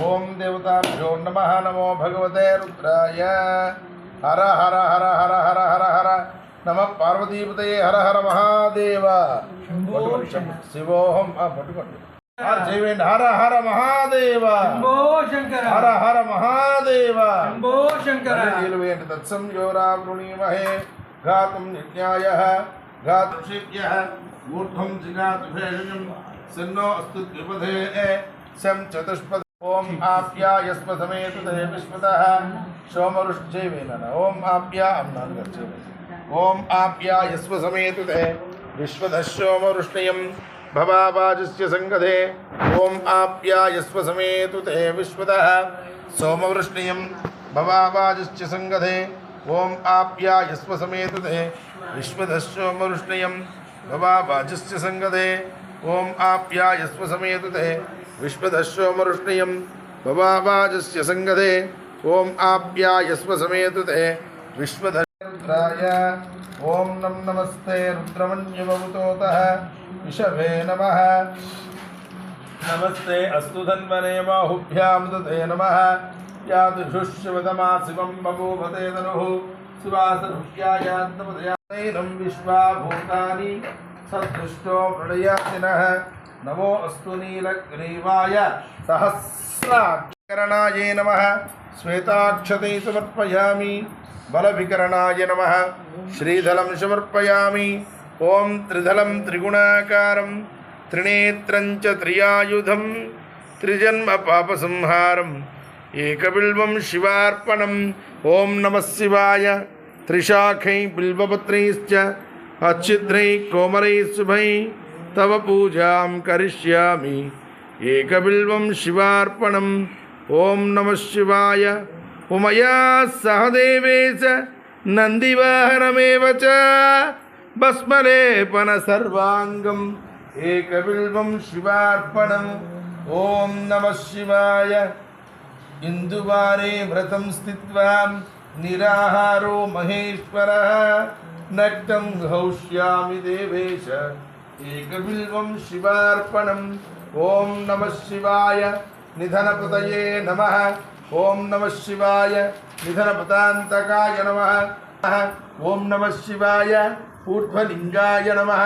ओम देवताभ्यो नम नमो भगवते रुद्राय। हर हर हर हर हर हर हर। नम पार्वतीपते हर हर महादेव। शिवोहम हर हर महादेव। हर हर महादेव। शंकर। तत्सम योरा वृणीमहे सिन्नो अस्तु द्विपदे चतुष्पद। ओम आप्या यस्म समेत दहे विस्मतः। सोमरुश्चैवेन ओम आप्या अम्नार्गच्छेव ओम आप्या, यस्म समेत दहे विश्वधः सोमरुष्णयम् भवावाजस्य सङ्गधे। ॐ आप्या यस्व समेतु ते विश्वतः सोमवृष्णियं भवावाजस्य संगदे ओम आप्या, यस्म समेतु ते विश्वतः सोमवृष्णियं भवावाजस्य सङ्गधे। ॐ आप्या, यस्म समेतु ते विश्वदश्वमरुष्णियं भवावाजस्य सङ्गते। ॐ आप्यायस्व समेतुते विश्वधराय ॐ नम नमस्ते रुद्रमन्युवतोतः विषभे नमः। नमस्ते, अस्तु धन्वने बाहुभ्यामुदते नमः। या दुषुष्यवदमा शिवं बभूभते तनुः। शिवासरुह्यायात्मदयानैनं विश्वा भूतानि सदृष्टो प्रणयातिनः నమో అస్తు నీలగ్రీవాయ సహస్రాక్షరణాయ నమ శ్వేతాక్షతే సమర్పయామి బలవికరణాయ నమ శ్రీధలం సమర్పయామి ఓం త్రిధలం త్రిగుణాకారం త్రినేత్రం చ త్రియాయుధం త్రిజన్మ పాపసంహారం ఏకబిల్వం శివార్పణం ఓం నమ శివాయ త్రిశాఖై బిల్వపత్రైశ్చ అచ్ఛిద్రై కోమలై శుభై तव पूजा करिष्यामि। एकबिल्वं शिवार्पणम् ॐ नमः शिवाय। उमया सह देवे च नन्दिवाहनमेव च। एक एकबिल्वं ओं नम शिवाय। इन्दुवारे व्रत स्थित निराहारो महेश्वर। नग्नं हौष्यामि देवेश। एकबिल्वं शिवार्पणम्। ॐ नमः शिवाय। निधनपतये नमः। ॐ नमः शिवाय। निधनपतान्तकाय नमः। ॐ नमः शिवाय। ऊर्ध्वलिङ्गाय नमः।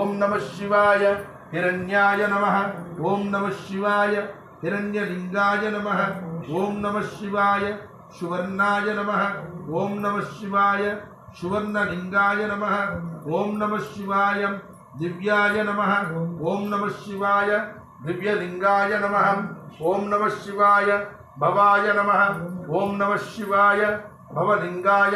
ॐ नमः शिवाय। हिरण्याय नमः। ॐ नमः शिवाय। हिरण्यलिङ्गाय नमः। ॐ नमः शिवाय। सुवर्णाय नमः। ॐ नमः शिवाय। सुवर्णलिङ्गाय नमः। ॐ नमः शिवाय। दिव्याय नमः। ओम नमः शिवाय। दिव्यलिंगाय नमः। ओम नमः शिवाय। भवाय नमः। ओम नमः शिवाय। भवलिंगाय